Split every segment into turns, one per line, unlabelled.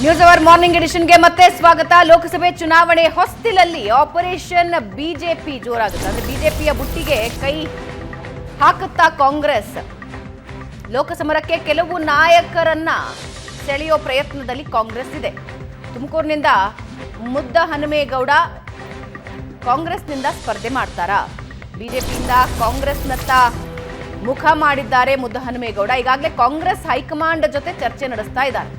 News hour morning ಎಡಿಷನ್ಗೆ ಮತ್ತೆ ಸ್ವಾಗತ. ಲೋಕಸಭೆ ಚುನಾವಣೆ ಹೊಸ್ತಿಲಲ್ಲಿ ಆಪರೇಷನ್ ಬಿಜೆಪಿ ಜೋರಾಗುತ್ತೆ. ಅಂದ್ರೆ ಬಿಜೆಪಿಯ ಬುಟ್ಟಿಗೆ ಕೈ ಹಾಕುತ್ತಾ ಕಾಂಗ್ರೆಸ್. ಲೋಕಸಮರಕ್ಕೆ ಕೆಲವು ನಾಯಕರನ್ನ ಸೆಳೆಯೋ ಪ್ರಯತ್ನದಲ್ಲಿ ಕಾಂಗ್ರೆಸ್ ಇದೆ. ತುಮಕೂರಿನಿಂದ ಮುದ್ದ ಹನುಮೇಗೌಡ ಕಾಂಗ್ರೆಸ್ನಿಂದ ಸ್ಪರ್ಧೆ ಮಾಡ್ತಾರಾ. ಬಿಜೆಪಿಯಿಂದ ಕಾಂಗ್ರೆಸ್ನತ್ತ ಮುಖ ಮಾಡಿದ್ದಾರೆ ಮುದ್ದ ಹನುಮೇಗೌಡ. ಈಗಾಗಲೇ ಕಾಂಗ್ರೆಸ್ ಹೈಕಮಾಂಡ್ ಜೊತೆ ಚರ್ಚೆ ನಡೆಸ್ತಾ ಇದ್ದಾರೆ.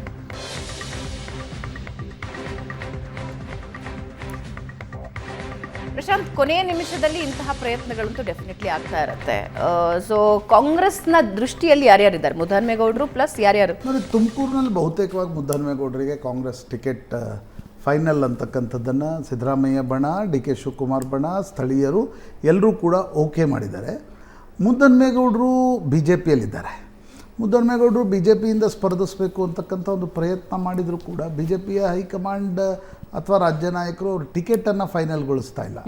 ಪ್ರಶಾಂತ್ ಕೊನೆಯ ನಿಮಿಷದಲ್ಲಿ ಇಂತಹ ಪ್ರಯತ್ನಗಳಂತೂ ಡೆಫಿನೆಟ್ಲಿ ಆಗ್ತಾ ಇರುತ್ತೆ. ಸೊ ಕಾಂಗ್ರೆಸ್ನ ದೃಷ್ಟಿಯಲ್ಲಿ ಯಾರ್ಯಾರಿದ್ದಾರೆ? ಮುದ್ದಾನ್ಮೇಗೌಡರು ಪ್ಲಸ್ ಯಾರ್ಯಾರು?
ನೋಡಿ ತುಮಕೂರಿನಲ್ಲಿ ಬಹುತೇಕವಾಗಿ ಮುದ್ದಾನ್ಮೇಗೌಡರಿಗೆ ಕಾಂಗ್ರೆಸ್ ಟಿಕೆಟ್ ಫೈನಲ್ ಅಂತಕ್ಕಂಥದ್ದನ್ನು ಸಿದ್ದರಾಮಯ್ಯ ಬಣ, ಡಿ ಕೆ ಶಿವಕುಮಾರ್ ಬಣ, ಸ್ಥಳೀಯರು ಎಲ್ಲರೂ ಕೂಡ ಓಕೆ ಮಾಡಿದ್ದಾರೆ. ಮುದ್ದನ್ಮೇಗೌಡರು ಬಿ ಜೆ ಪಿಯಲ್ಲಿದ್ದಾರೆ ಮುದ್ದನ್ಮೇಗೌಡರು ಬಿ ಜೆ ಪಿಯಿಂದ ಸ್ಪರ್ಧಿಸಬೇಕು ಅಂತಕ್ಕಂಥ ಒಂದು ಪ್ರಯತ್ನ ಮಾಡಿದರೂ ಕೂಡ ಬಿ ಜೆ ಪಿಯ ಹೈಕಮಾಂಡ್ ಅಥವಾ ರಾಜ್ಯ ನಾಯಕರು ಅವರು ಟಿಕೆಟನ್ನು ಫೈನಲ್ಗೊಳಿಸ್ತಾ ಇಲ್ಲ.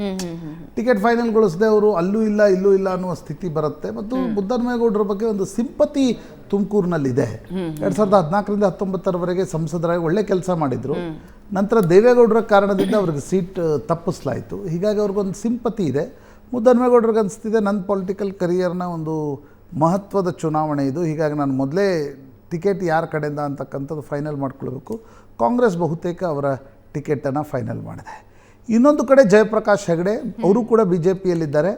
ಟಿಕೆಟ್ ಫೈನಲ್ಗೊಳಿಸದೆ ಅವರು ಅಲ್ಲೂ ಇಲ್ಲ ಇಲ್ಲೂ ಇಲ್ಲ ಅನ್ನುವ ಸ್ಥಿತಿ ಬರುತ್ತೆ. ಮತ್ತು ಮುದ್ದಹನುಮೇಗೌಡರ ಬಗ್ಗೆ ಒಂದು ಸಿಂಪತಿ ತುಮಕೂರಿನಲ್ಲಿದೆ. ಎರಡು ಸಾವಿರದ ಹದಿನಾಲ್ಕರಿಂದ ಹತ್ತೊಂಬತ್ತರವರೆಗೆ ಸಂಸದರಾಗಿ ಒಳ್ಳೆ ಕೆಲಸ ಮಾಡಿದರು. ನಂತರ ದೇವೇಗೌಡರ ಕಾರಣದಿಂದ ಅವ್ರಿಗೆ ಸೀಟ್ ತಪ್ಪಿಸ್ಲಾಯಿತು. ಹೀಗಾಗಿ ಅವ್ರಿಗೊಂದು ಸಿಂಪತಿ ಇದೆ. ಮುದ್ದಹನುಮೇಗೌಡರಿಗೆ ಅನಿಸ್ತಿದೆ ನನ್ನ ಪೊಲಿಟಿಕಲ್ ಕರಿಯರ್ನ ಒಂದು ಮಹತ್ವದ ಚುನಾವಣೆ ಇದು. ಹೀಗಾಗಿ ನಾನು ಮೊದಲೇ ಟಿಕೆಟ್ ಯಾರ ಕಡೆಯಿಂದ ಅಂತಕ್ಕಂಥದ್ದು ಫೈನಲ್ ಮಾಡ್ಕೊಳ್ಬೇಕು. ಕಾಂಗ್ರೆಸ್ ಬಹುತೇಕ ಅವರ ಟಿಕೆಟನ್ನು ಫೈನಲ್ ಮಾಡಿದೆ. ಇನ್ನೊಂದು ಕಡೆ ಜಯಪ್ರಕಾಶ್ ಹೆಗಡೆ ಅವರು ಕೂಡ ಬಿ ಜೆ ಪಿಯಲ್ಲಿದ್ದಾರೆ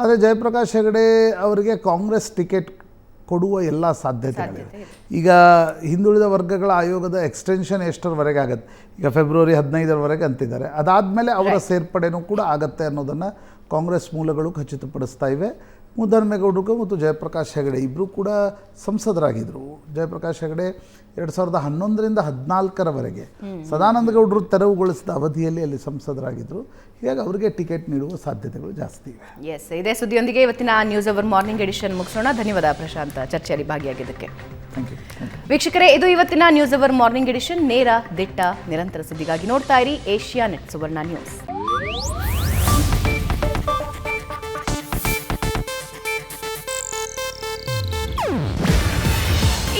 ಆದರೆ ಜಯಪ್ರಕಾಶ್ ಹೆಗಡೆ ಅವರಿಗೆ ಕಾಂಗ್ರೆಸ್ ಟಿಕೆಟ್ ಕೊಡುವ ಎಲ್ಲ ಸಾಧ್ಯತೆಗಳಿವೆ. ಈಗ ಹಿಂದುಳಿದ ವರ್ಗಗಳ ಆಯೋಗದ ಎಕ್ಸ್ಟೆನ್ಷನ್ ಎಷ್ಟರವರೆಗೆ ಆಗುತ್ತೆ? ಈಗ ಫೆಬ್ರವರಿ ಹದಿನೈದರವರೆಗೆ ಅಂತಿದ್ದಾರೆ. ಅದಾದಮೇಲೆ ಅವರ ಸೇರ್ಪಡೆನೂ ಕೂಡ ಆಗತ್ತೆ ಅನ್ನೋದನ್ನು ಕಾಂಗ್ರೆಸ್ ಮೂಲಗಳು ಖಚಿತಪಡಿಸ್ತಾ ಇವೆ. ಮುದ್ದಹನುಮೇಗೌಡರಿಗೂ ಮತ್ತು ಜಯಪ್ರಕಾಶ್ ಹೆಗಡೆ ಇಬ್ಬರು ಕೂಡ ಸಂಸದರಾಗಿದ್ದರು ಜಯಪ್ರಕಾಶ್ ಹೆಗಡೆ ಎರಡು ಸಾವಿರದ ಹನ್ನೊಂದರಿಂದ ಹದಿನಾಲ್ಕರವರೆಗೆ ಸದಾನಂದ ಗೌಡರು ತೆರವುಗೊಳಿಸಿದ ಅವಧಿಯಲ್ಲಿ ಅಲ್ಲಿ ಸಂಸದರಾಗಿದ್ದರು ಹೀಗಾಗಿ ಅವರಿಗೆ ಟಿಕೆಟ್ ನೀಡುವ ಸಾಧ್ಯತೆಗಳು ಜಾಸ್ತಿ ಇವೆ.
ಎಸ್ ಇದೇ ಸುದ್ದಿಯೊಂದಿಗೆ ಇವತ್ತಿನ ನ್ಯೂಸ್ ಅವರ್ ಮಾರ್ನಿಂಗ್ ಎಡಿಷನ್ ಮುಗಿಸೋಣ. ಧನ್ಯವಾದ ಪ್ರಶಾಂತ ಚರ್ಚೆಯಲ್ಲಿ ಭಾಗಿಯಾಗಿದ್ದಕ್ಕೆ.
ಥ್ಯಾಂಕ್ ಯು
ವೀಕ್ಷಕರೇ ಇದು ಇವತ್ತಿನ ನ್ಯೂಸ್ ಅವರ್ ಮಾರ್ನಿಂಗ್ ಎಡಿಷನ್ ನೇರ ದಿಟ್ಟ ನಿರಂತರ ಸುದ್ದಿಗಾಗಿ ನೋಡ್ತಾ ಇರಿ ಏಷ್ಯಾ ನೆಟ್ ಸುವರ್ಣ ನ್ಯೂಸ್.